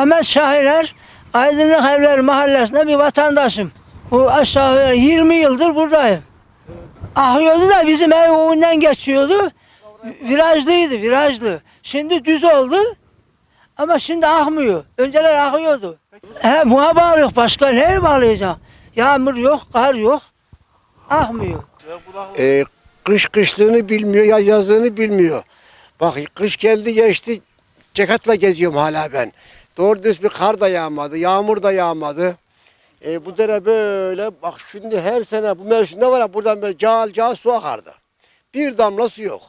Ahmet Şahiner Aydınlık Evler Mahallesi'nde bir vatandaşım. Bu aşağı 20 yıldır buradayım. Ahıyordu da bizim ev önünden geçiyordu. Virajlıydı, virajlı. Şimdi düz oldu. Ama şimdi akmıyor. Önceler akıyordu. He, buna bağlıyor. Başka neye bağlayacak? Yağmur yok, kar yok. Akmıyor. Ee, kış kışlığını bilmiyor, yaz yazlığını bilmiyor. Bak kış geldi geçti, ceketle geziyorum hala ben. Doğru düz bir kar da yağmadı, yağmur da yağmadı. Ee, bu dere böyle, bak şimdi her sene bu mevsimde var ya buradan böyle cal cal su akardı. Bir damla su yok.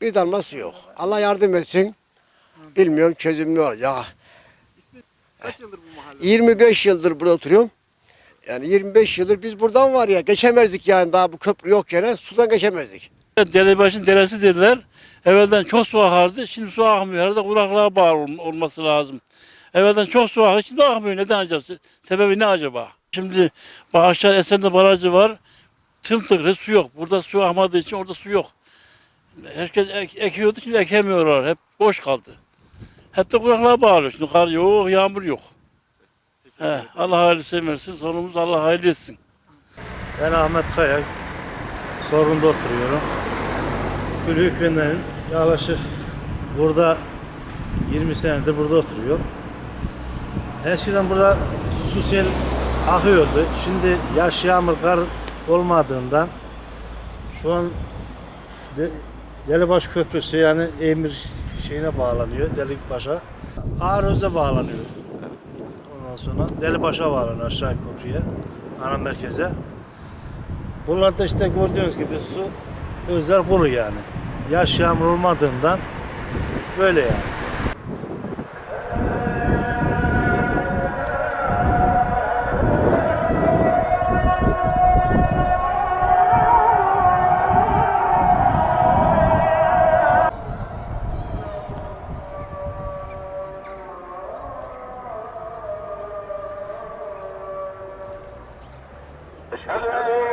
Bir damla su yok. Allah yardım etsin. Bilmiyorum çözüm ne olacak. Kaç yıldır bu mahallede? 25 yıldır burada oturuyorum. Yani 25 yıldır biz buradan var ya geçemezdik yani daha bu köprü yok yere sudan geçemezdik. Derebaşın deresi dediler. Evvelden çok su akardı. Şimdi su akmıyor. Herhalde kuraklığa bağlı ol- olması lazım. Evvelden çok su akıyor. Şimdi akmıyor. Neden acaba? Sebebi ne acaba? Şimdi bak aşağı Esen'de barajı var. Tımtıklı su yok. Burada su akmadığı için orada su yok. Herkes ek- ekiyordu. Şimdi ekemiyorlar. Hep boş kaldı. Hep de kuraklığa bağlı. Şimdi kar yok, yağmur yok. He, Allah hayırlısı versin. Sonumuz Allah hayırlı etsin. Ben Ahmet Kaya, Sorgun'da oturuyorum. Külü köyünden yaklaşık burada 20 senedir burada oturuyorum. Eskiden burada su sel akıyordu. Şimdi yaş yağmur kar olmadığından şu an de, Delibaş Köprüsü yani Emir şeyine bağlanıyor, Delikbaş'a. Ağröz'e bağlanıyor. Ondan sonra Delibaş'a bağlanıyor aşağı köprüye, ana merkeze. Bunlar da işte gördüğünüz gibi su özler kuru yani. Yaş yağmur olmadığından böyle yani. Shalom.